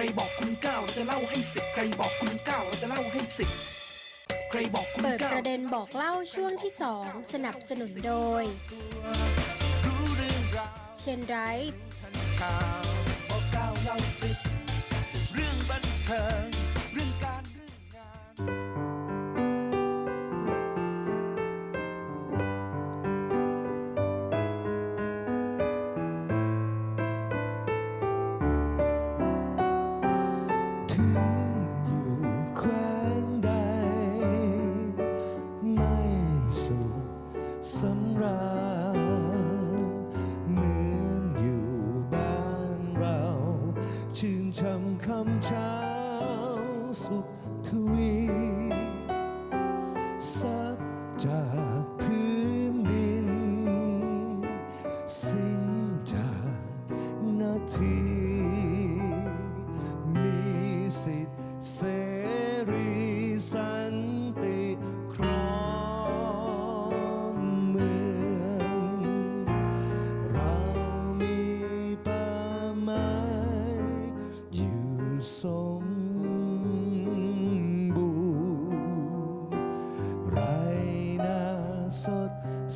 ใครบอกคุณก้าเราจะเล่าให้สิบใครบอกคุณก้าเราจะเล่าให้สิบใครบอกคุณเปิดเก้าประเด็นบอกเล่าช่วงที่ 2 สนับสนุนโดย รู้เรื่องราวเชนไรท์ข่าวบอกก้าวเล่าสิบเรื่องบันเทิง ชื่นชมคำเช้าสุขทวีสับจากพื้นดิน สิ้นจากนาที มีสิทธิ์เส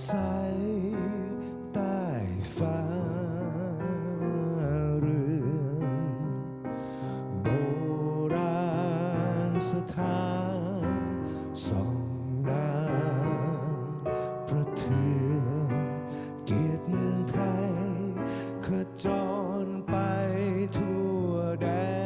ใสใต้ฟ้าเรืองโบราณสถานส่องน้ำประเทืองเกียรติเมืองไทยขจรไปทั่วแดน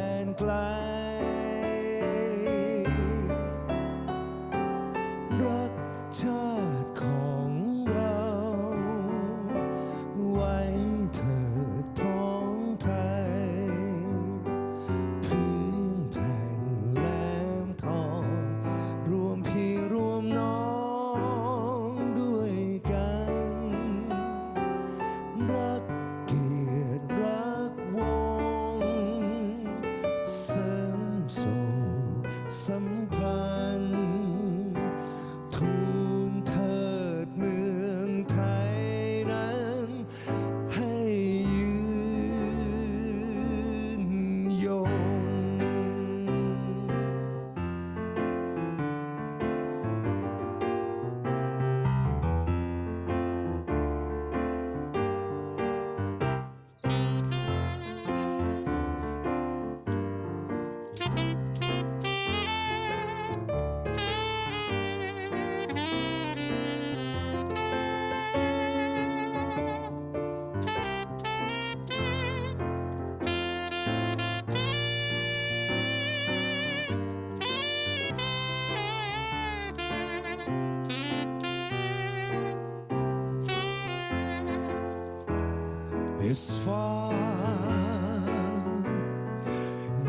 is far.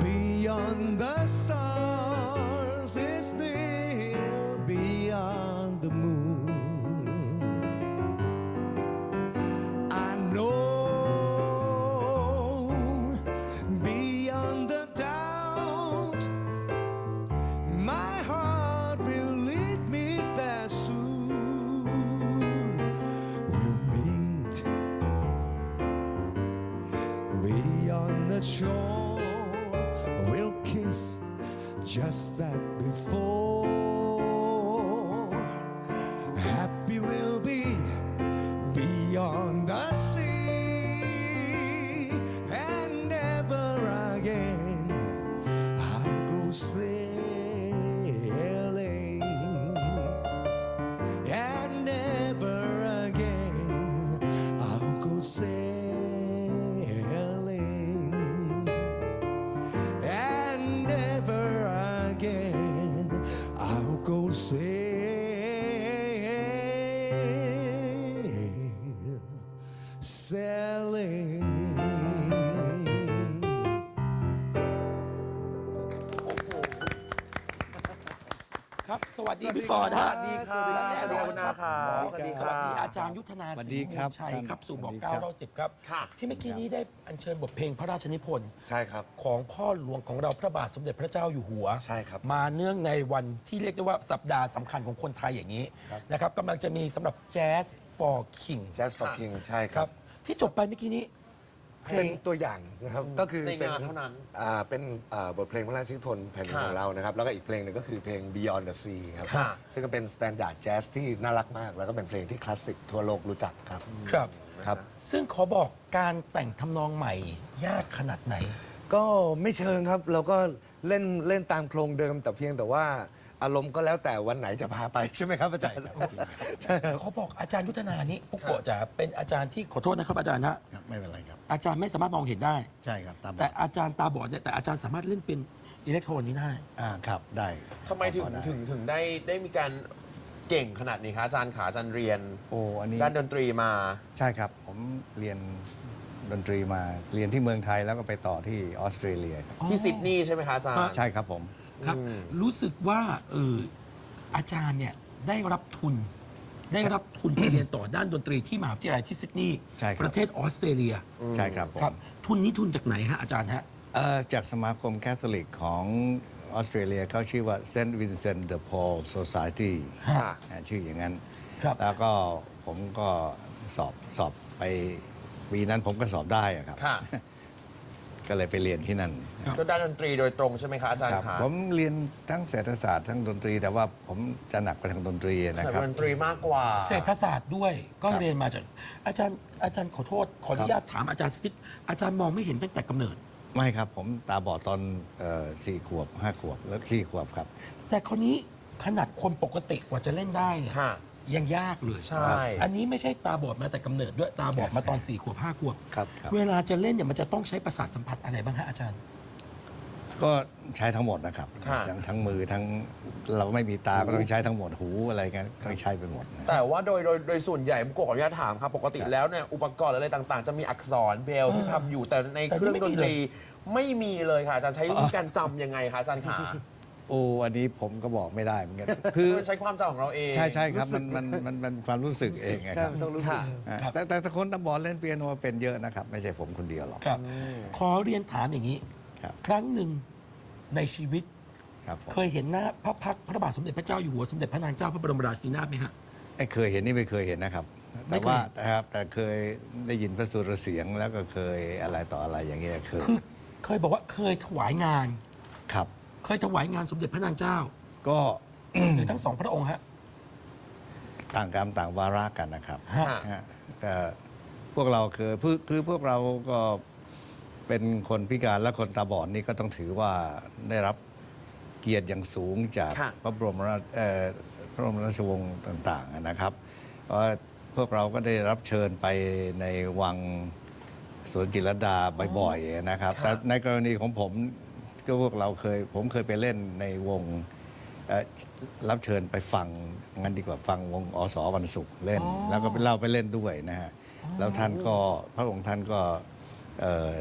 Beyond the stars is near beyond the moon the shore we'll kiss just like before said. สวัสดีพี่ฟอร์ดฮะสวัสดีครับและแน่นอนสวัสดีครับขอสวัสดีสครับวัสดีอาจารย์ยุทธนาสวัสศดีรีครับมูลชัยครับ สู่บอกสวัสดีเก้าครับเราสิบครับ ที่เมื่อกี้นี้ได้อัญเชิญบทเพลงพระราชนิพนธ์ใช่ครับของพ่อหลวงของเราพระบาทสมเด็จพระเจ้าอยู่หัวใช่ครับมาเนื่องในวันที่เรียกได้ว่าสัปดาห์สำคัญของคนไทยอย่างนี้นะครับกำลังจะมีสำหรับ Jazz for King Jazz for King ใช่คครัรับบที่จบไปเมื่อกี้นี้ เพลเป็นงตัวอย่างนะครับก็คือในป็งานเท่านั้นอ่าเป็นอ่าบทเพลงพระราชนิพนธ์แผ่นดินค่ะของเรานะครับ แล้วก็อีกเพลงหนึ่งก็คือเพลง Beyond the Sea ครับค่ะซึ่งก็เป็นสแตนดาร์ดแจ๊สที่น่ารักมาก แล้วก็เป็นเพลงที่คลาสสิกทั่วโลกรู้จักครับ ครับ ครับ ซึ่งขอบอกการแต่งทำนองใหม่ยากขนาดไหน ก็ไม่เชิงครับ เราก็เล่นเล่นตามโครงเดิมแต่เพียงแต่ว่า อารมณ์ก็แล้วแต่วันไหนจะพาไปใช่ไหมครับอาจารย์ใช่ครับเขาบอกอาจารย์ยุทธนานี้ปุ๊กโกะจ๋าเป็นอาจารย์ที่ขอโทษนะครับอาจารย์ฮะครับไม่เป็นไรครับ อาจารย์ไม่สามารถมองเห็นได้ ใช่ครับตามแต่อาจารย์ตาบอดเนี่ยแต่อาจารย์สามารถเล่นเป็นอิเล็กโทรนนี้ได้ อ่าครับได้ทำไมถึงพอด้ถึงถึงได้ได้มีการเก่งขนาดนี้คะอาจารย์ขาอาจารย์เรียนโอ้อันนี้ด้านดนตรีมา ใช่ครับผมเรียนดนตรีมาเรียนที่เมืองไทยแล้วก็ไปต่อที่ออสเตรเลียครับที่ซิดนีย์ใช่ไหมคะอาจารย์ ใช่ครับผม ครับ รู้สึกว่าเอออาจารย์เนี่ยได้รับทุน ได้รับทุนไปเรียนต่อด้านดนตรีที่มหาวิทยาลัยที่ซิดนีย์ใช่ครับ ประเทศออสเตรเลียใช่ครับผมครับ ทุนนี้ทุนจากไหนฮะอาจารย์ฮะ เอ่อจากสมาคมแคทอลิกของออสเตรเลียเขาชื่อว่า St. Vincent de Paul Society ค่ะ อ่าชื่ออย่างนั้น ครับ แล้วก็ผมก็สอบสอบไปปีนั้นผมก็สอบได้อะครับ ค่ะ ก็เลยไปเรียนที่นั่นก็ด้านดนตรีโดยตรงใช่ไหมคะอาจารคย์รับขาผมเรียนทั้งเศรษฐศาสตร์ทั้งดนตรี แต่ว่าผมจะหนักไปทางดนตรีนะแต่ครับดนตรีมากกว่า เศรษฐศาสตร์ด้วยก็ครับเรียนมาจากอาจารย์อาจารย์ขอโทษขออนุญาตถามอาจารย์สักนิดอาจารย์มองไม่เห็นตั้งแต่กำเนิด ไม่ครับผมตาบอดตอนเอ่อสี่ขวบห้าขวบแล้วสี่ขวบครับ แต่คนนี้ขนาดคนปกติกว่าจะเล่นได้เนี่ยค่ะ ยังยากเลยใช่ อันนี้ไม่ใช่ตาบอดมาแต่กำเนิดด้วยตาบอดมาตอน4ี่ขวบห้าขวบ ครับครับ เวลาจะเล่นเนี่ยมันจะต้องใช้ประสาทสัมผัสอะไรบ้างฮะอาจารย์ ก็ใช้ทั้งหมดนะครับค่ะ ทั้งทั้งมือทั้งเราไม่มีตาก็ต้องใช้ทั้งหมดหูอะไรกันต้องใช้ไปหมดนะ แต่ว่าโดยโดยโดยส่วนใหญ่ผมขออนุญาตถามครับ ปกติแล้วเนี่ย อุปกรณ์อะไรต่างๆ จะมีอักษรเบลที่ทำอยู่แต่ในแต่เครื่องนี่ดไม่นมีตเลยรี ไม่มีเลยค่ะอาจารย์ใช้วิธีการจำยังไงคะอาจารย์ขา โอ้อันนี้ผมก็บอกไม่ได้เหมือนกัน คือมันใช้ความจำของเราเอง ใช่ใช่ครับมันมันมันมันความรู้สึกเองอะใช่ครับมันต้องรู้สึก อ่าครับแต่แต่แต่คนตาบอดเล่นเปียโนเป็นเยอะนะครับ ไม่ใช่ผมคนเดียวหรอก ครับ ขอเรียนถามอย่างนี้ ครับ ครั้งหนึ่งในชีวิต ครับผมเคยเห็นหน้าพระพักตร์พระบาทสมเด็จพระเจ้าอยู่หัวสมเด็จพระนางเจ้าพระบรมราชินีนาถไหมฮะ ไอ้เคยเห็นนี่ไม่เคยเห็นนะครับ ไม่แต่เคย ว่าแต่ครับแต่เคยได้ยินพระสุรเสียงแล้วก็เคยอะไรต่ออะไรอย่างเงี้ยเคยคือเคยบอกว่าเคยถวายงาน ครับ เคยถวายงานสมเด็จพระนางเจ้าก็ หรือทั้งสองพระองค์ฮะ ต่างกรรมต่างวาระกันนะครับฮะ ฮะก็พวกเราคือคือคือพวกเราก็เป็นคนพิการและคนตาบอดนี่ก็ต้องถือว่าได้รับเกียรติอย่างสูงจากค่ะ พระบรมราชเอ่อพระบรมราชวงศ์ต่าง ๆ นะครับเพราะพวกเราก็ได้รับเชิญไปในวังสวนจิตรลดาบ่อย ๆ นะครับ แต่ในกรณีของผม ก็พวกเราเคย ผมเคยไปเล่นในวงเอ่อรับเชิญไปฟังงั้นดีกว่าฟังวงอสวันศุกร์เล่น แล้วก็ไปเล่าไปเล่นด้วยนะฮะแล้วท่านก็พระองค์ท่านก็เอ่อ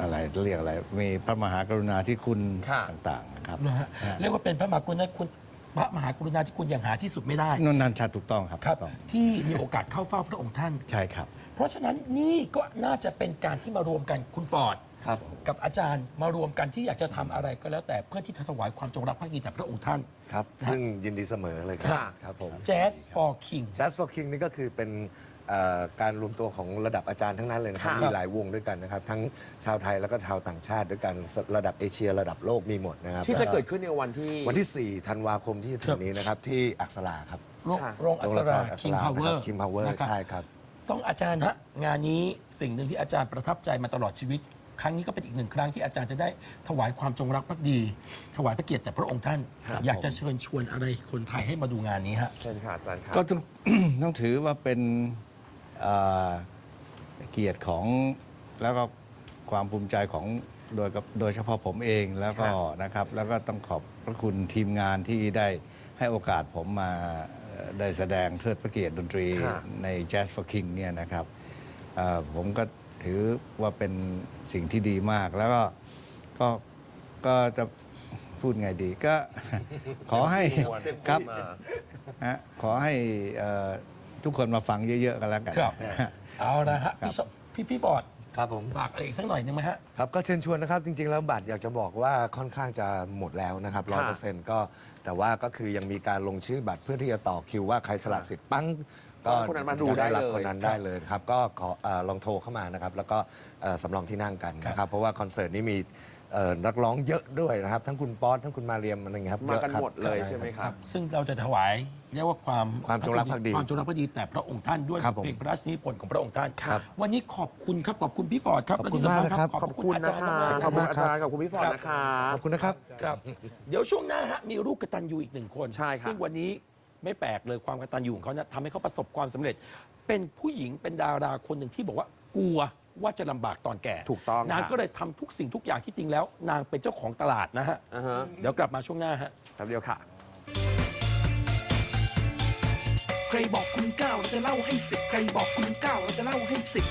อะไรเรียกอะไร มีพระมหากรุณาธิคุณค่ะต่างๆนะครับนะฮะเรียกว่าเป็นพระมหากรุณาธิคุณ พระมหากรุณาธิคุณอย่างหาที่สุดไม่ได้นั่นนั่นชัดถูกต้องครับครับ ถูกต้องที่มีโอกาสเข้าเฝ้าพระองค์ท่าน ใช่ครับ เพราะฉะนั้นนี่ก็น่าจะเป็นการที่มารวมกันคุณฟอร์ดครับ กับอาจารย์มารวมกันที่อยากจะทำอะไรก็แล้วแต่เพื่อที่จะถวายความจงรักภักดีแต่พระองค์ท่าน ครับ ซึ่งยินดีเสมอเลยครัค่ะ ครับผม แจ๊สฟอร์คิง Jazz for King นี่ก็คือเป็น เอ่อการรวมตัวของระดับอาจารย์ทั้งนั้นเลยนะครับ ค่ะมีหลายวงด้วยกันนะครับ ทั้งชาวไทยแล้วก็ชาวต่างชาติด้วยกันระดับเอเชียระดับโลกมีหมดนะครับที่จะเกิดขึ้นในวันที่ วันที่ 4 ธันวาคมที่จะถึงนี้นะครับ ที่อักษราครับโรงค่ะ โรงอัสราอักษคิงราพาวเวอนะครับร์ King Power ใช่ครับ ต้องอาจารย์ฮะงานนี้สิ่งหนึ่งที่อาจารย์ประทับใจมาตลอดชีวิต ครั้งนี้ก็เป็นอีกหนึ่งครั้งที่อาจารย์จะได้ถวายความจงรักภักดี ถวายพระเกียรติแต่พระองค์ท่าน ครับอยากจะผม เชิญชวนอะไรคนไทยให้มาดูงานนี้ฮะ เชิญค่ะอาจารย์ค่ะก็ต้อง ต้องถือว่าเป็น เอ่อเกียรติของแล้วก็ความภูมิใจของโดยกับโดยเฉพาะผมเองแล้วก็ครับนะครับ แล้วก็ต้องขอบพระคุณทีมงานที่ได้ให้โอกาสผมมาเอ่อได้แสดงเทิดพระเกียรติดนตรีค่ะใน Jazz for King เนี่ยนะครับเอ่อผมก็ถือว่าเป็นสิ่งที่ดีมาก แล้วก็ก็ก็จะพูดไงดีก็ขอให้ครับมาฮะขอให้เอ่อ ทุกคนมาฟังเยอะๆกันแล้วกัน ครับฮะเอาละฮะพี่สพี่พี่ฟอร์ดครับผม ฝากอะไรอีกสักหน่อยหนึงไหมฮะ ครับก็เชิญชวนนะครับจริง ๆ แล้วบัตรอยากจะบอกว่าค่อนข้างจะหมดแล้วนะครับร้อยเปอร์เซ็นต์ก็แต่ว่าก็คือยังมีการลงชื่อบัตรเพื่อที่จะต่อคิวว่าใครสละสิทธิ์ปั้งก็คนนั้นมาดูได้รับเลยคนนั้นได้เลยครับก็ขอเอ่อลองโทรเข้ามานะครับแล้วก็เอ่อสำรองที่นั่งกันนะครับเพราะว่าคอนเสิร์ตนี้มี เอ่อนักร้องเยอะด้วยนะครับ ทั้งคุณป๊อตทั้งคุณมาเรียมอะไรอย่างเงี้ยครับมากันยอะครับ หมดเลยใช่ไหมครับซึ่งเราจะถวายเรียกว่าความความจงรักภักดีความจงรักภักดีแต่พระองค์ท่านด้วยครับผมเพลงพระราชนิพนธ์ของพระองค์ท่าน ครับวันนี้ขอบคุณครับ ขอบคุณพี่ฟอร์ดครับขอบคุณและที่สำญมากนะครับ ขอบคุณอาจารย์มากๆขอบคุณนะอาครับจารย์ขอบคุณพี่ฟอร์ดนะคะ ขอบคุณนะครับ ครับ เดี๋ยวช่วงหน้าฮะมีลูกกตัญญูอีกหนึ่งคนใช่ครับ ซึ่งวันนี้ไม่แปลกเลยความกตัญญูของเขาเนี่ยทำให้เขาประสบความสำเร็จ เป็นผู้หญิงเป็นดาราคนหนึ่งที่บอกว่ากลัว ว่าจะลำบากตอนแก่ถูกต้องนางค่ะก็เลยทำทุกสิ่งทุกอย่างที่จริงแล้ว นางเป็นเจ้าของตลาดนะฮะ อ่าฮะเดี๋ยวกลับมาช่วงหน้าฮะ แป๊บเดียวค่ะ ใครบอกคุณเก้าเราจะเล่าให้สิบใครบอกคุณเก้าเราจะเล่าให้สิบ